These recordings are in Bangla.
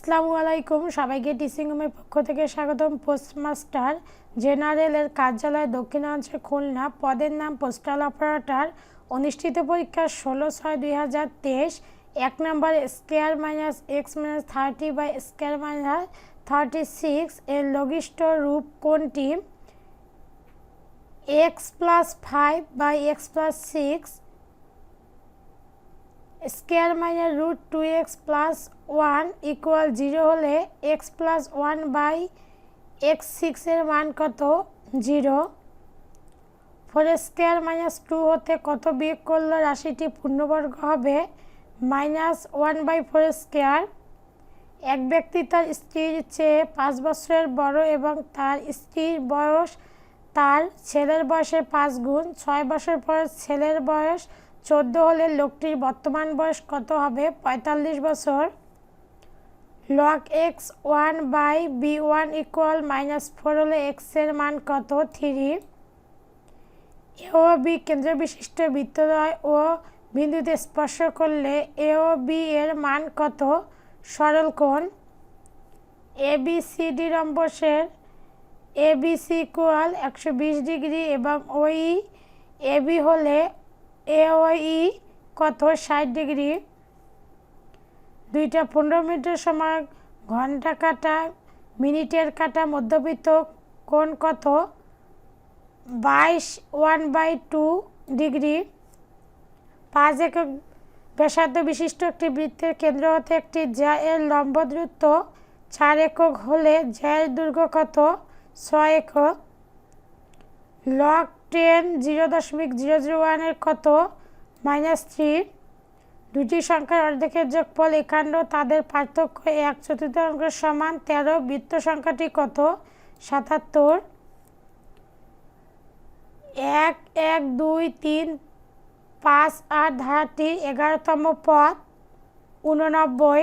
আসসালামু আলাইকুম। সবাইকে টিচিং রুমের পক্ষ থেকে স্বাগতম। পোস্টমাস্টার জেনারেলের কার্যালয় দক্ষিণাঞ্চল খুলনা। পদের নাম পোস্টাল অপারেটর। অনুষ্ঠিত পরীক্ষা ষোলো ছয় দুই হাজার তেইশ। এক নম্বর square minus x minus thirty by square minus thirty six. এর লঘিষ্ঠ রূপ কোনটি? X plus five by x plus six. Square minus root two x plus one equal zero হলে x plus one by x সিক্সের মান কত? Zero four square minus two হতে কত বিয়োগ করলে রাশিটি পূর্ণবর্গ হবে? Minus one by four square এক ব্যক্তি তার স্ত্রীর চেয়ে পাঁচ বছরের বড় এবং তার স্ত্রীর বয়স তার ছেলের বয়সের পাঁচ গুণ, ছয় বছর পর ছেলের বয়স চোদ্দ হলে লোকটির বর্তমান বয়স কত হবে? পঁয়তাল্লিশ বছর। Log x one by B one equal minus four হলে এক্সের মান কত? থ্রি এ ও বি কেন্দ্র বিশিষ্ট বৃত্তদ্বয় ও বিন্দুতে স্পর্শ করলে এ ও বি এর মান কত? সরল কোণ। এ বি সি ডি রম্বসের এ বি সি ইকুয়াল একশো বিশ ডিগ্রি এবং ওই এ বি হলে এ ও ই কত? ষাট ডিগ্রি। দুইটা পনেরো মিনিটের সময়, ঘণ্টা কাটা, মিনিটের কাটা মধ্যবিত্ত কোণ কত? বাইশ, ওয়ান বাই টু ডিগ্রি। পাঁচ একক ব্যাসার্ধ বিশিষ্ট একটি বৃত্তের কেন্দ্র হতে একটি জ্যা এর লম্ব দূরত্ব চার একক হলে জ্যায়ের দৈর্ঘ্য কত? ছয় একক। লক টেন জিরো দশমিক জিরো জিরো ওয়ানের কত? মাইনাস থ্রি দুটি সংখ্যার অর্ধেকের যোগফল একান্ন, তাদের পার্থক্য এক চতুর্থাংশের সমান তেরো, বৃত্ত সংখ্যাটি কত? সাতাত্তর। এক এক, দুই, তিন, পাঁচ, আট ধারাটির এগারোতম পদ, উননব্বই।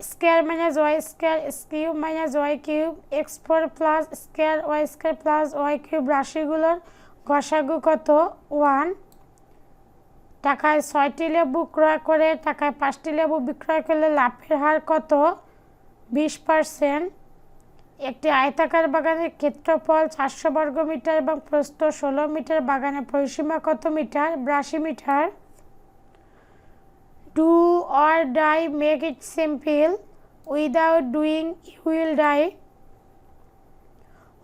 Square minus y square cube minus y cube, x four plus square y square plus y cube রাশিগুলোর গসাগু কত? ওয়ান। টাকায় ছয়টি লেবু ক্রয় করে, টাকায় পাঁচটি লেবু বিক্রয় করলে লাভের হার কত? বিশ পারসেন্ট। একটি আয়তাকার বাগানের ক্ষেত্রফল চারশো বর্গ মিটার এবং প্রস্থ ষোলো মিটার। বাগানের পরিসীমা কত মিটার? বিরাশি metre. Do or die make it simple without doing will die.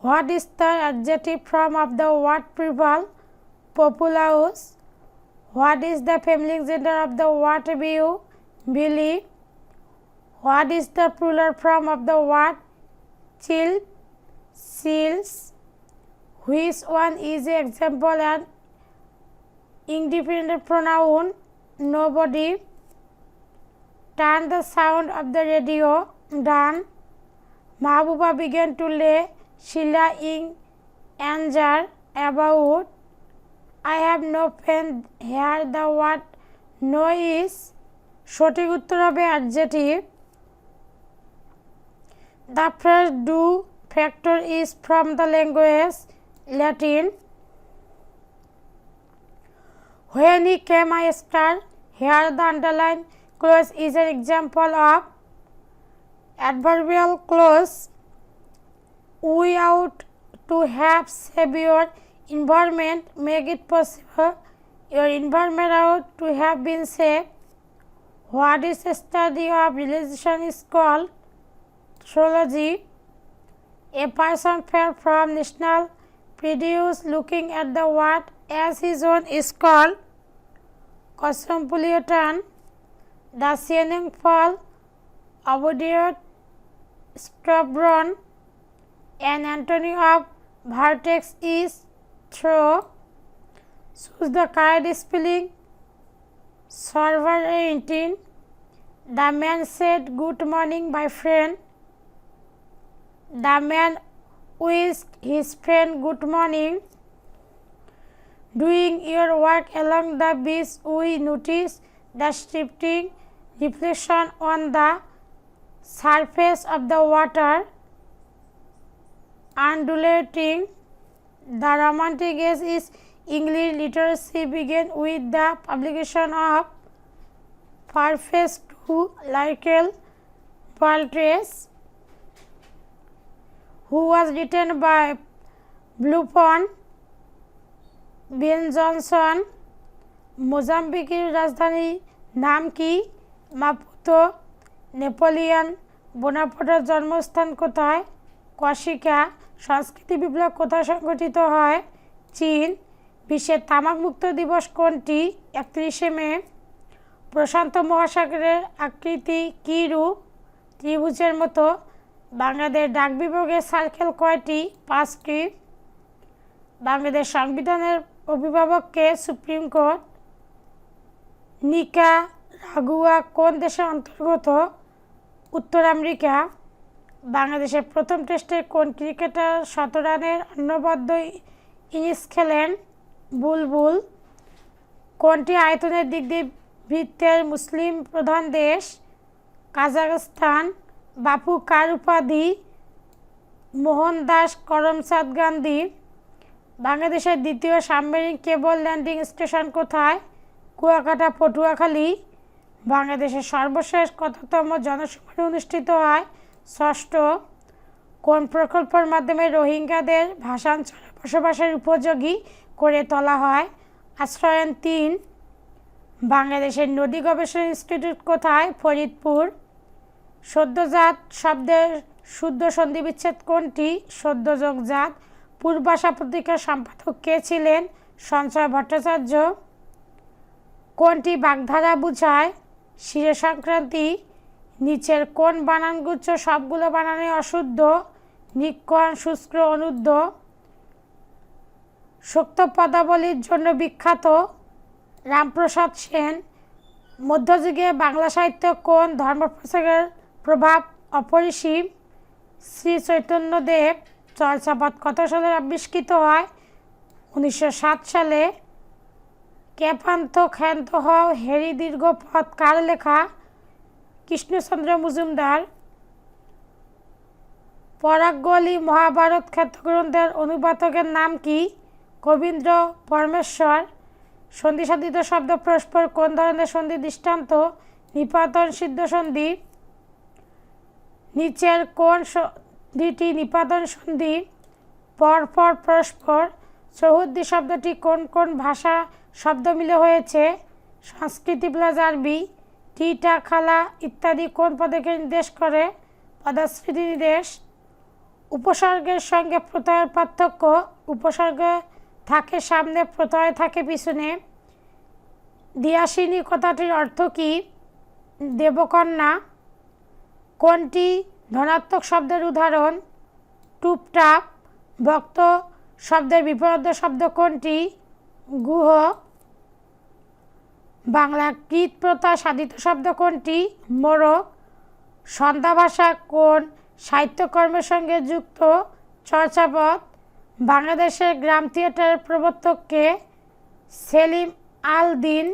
What is the adjective from of the word prevail populous. What is the feminine gender of the word view? Billy. What is the plural form of the word chill? Seals. Which one is an example and independent pronoun? Nobody. Turn the sound of the radio. Done. Mahbuba began to lay Sheila in anger about I have no pen here the word no is সঠিক উত্তর হবে adjective the fresh do factor is from the language Latin When he came I star here the underline clause is an example of adverbial clause we out to have savior environment make it possible your environment ought to have been safe what is a study of religion is called astrology a person fell from national produce looking at the what as his own is called cosmopolitan. The shining fall obedient stubborn an antony of vertex is throw choose the card spelling server 18 the man said good morning my friend the man wished his friend good morning doing your work along the beach we notice the shifting reflection on the surface of the water undulating the romantic age is English literacy began with the publication of preface to Lykel pearl trace who was written by ব্লুপন Ben Jonson মোজাম্বিকের রাজধানী নাম কি মাপুতো নেপোলিয়ন বোনাপাটার জন্মস্থান কোথায় কশিকা সংস্কৃতি বিপ্লব কোথায় সংগঠিত হয়? চীন, বিশ্বের তামাকমুক্ত দিবস কোনটি? একত্রিশে মে। প্রশান্ত মহাসাগরের আকৃতি কী রূপ? ত্রিভুজের মতো বাংলাদেশ ডাক বিভাগের সার্কেল কয়টি? পাঁচটি। বাংলাদেশ সংবিধানের অভিভাবককে সুপ্রিম কোর্ট। নিকা, রাগুয়া কোন দেশের অন্তর্গত? উত্তর আমেরিকা। বাংলাদেশের প্রথম টেস্টে কোন ক্রিকেটার শত রানের অন্নবদ্ধ ইনিংস খেলেন? বুলবুল। কোনটি আয়তনের দিক দিয়ে বৃত্তের মুসলিম প্রধান দেশ? কাজাখস্তান। বাপু কার উপাধি? মোহনদাস করমচাঁদ গান্ধী। বাংলাদেশের দ্বিতীয় সাবমেরিন কেবল ল্যান্ডিং স্টেশন কোথায়? কুয়াকাটা, পটুয়াখালী। বাংলাদেশের সর্বশেষ কততম জনশুনানি অনুষ্ঠিত হয়? ষষ্ঠ, কোন প্রকল্পের মাধ্যমে রোহিঙ্গাদের ভাষাঞ্চলে বসবাসের উপযোগী করে তোলা হয়? আশ্রয়ন তিন, বাংলাদেশের নদী গবেষণা ইনস্টিটিউট কোথায়? ফরিদপুর। সদ্যজাত শব্দের শুদ্ধ সন্ধি বিচ্ছেদ কোনটি সদ্যযোগজাত পূর্বাশা পত্রিকার সম্পাদক কে ছিলেন? সঞ্চয় ভট্টাচার্য। কোনটি বাগধারা বুঝায়? শিরে সংক্রান্তি নিচের কোন বানানগুচ্ছ সবগুলো বানানে অশুদ্ধ নিক্ষণ শুষ্ক, অনুদ্ধ। শক্ত পদাবলীর জন্য বিখ্যাত রামপ্রসাদ সেন। মধ্যযুগে বাংলা সাহিত্য কোন ধর্মপ্রচারের প্রভাব অপরিসীম। শ্রী চৈতন্যদেব চর্চাপদ কত সালে আবিষ্কৃত হয়? উনিশশো সাত সালে। ক্যাপান্ত ক্ষান্ত হও হেরি দীর্ঘ পথ কার লেখা? কৃষ্ণচন্দ্র মজুমদার, পরাগলি মহাভারত খ্যাত গ্রন্থের অনুবাদকের নাম কি? কবীন্দ্র পরমেশ্বর। সন্ধিসাধিত শব্দ পরস্পর কোন ধরনের সন্ধি দৃষ্টান্ত? নিপাতন সিদ্ধ সন্ধি। নিচের কোন সন্ধিটি নিপাতন সন্ধি? পরপর পরস্পর। চৌহদ্দি শব্দটি কোন কোন ভাষা শব্দ মিলে হয়েছে? সংস্কৃতি প্লাস আরবি। টিটা খালা ইত্যাদি কোন পদকে নির্দেশ করে? পদাস্মৃতি নির্দেশ। উপসর্গের সঙ্গে প্রত্যয়ের পার্থক্য। উপসর্গ থাকে সামনে, প্রত্যয় থাকে পিছনে। দিয়াসিনী কথাটির অর্থ কি? দেবকন্যা। কোনটি? ধনাত্মক শব্দের উদাহরণ। টুপটাপ। ভক্ত শব্দের বিপরীত শব্দ কোনটি? গুহ। বাংলা কৃত প্রথা সাধিত শব্দ কোনটি? মোরক সন্ধ্যা ভাষা কোন সাহিত্যকর্মের সঙ্গে যুক্ত? চর্চাপথ। বাংলাদেশের গ্রাম থিয়েটারের প্রবর্তককে সেলিম আল দিন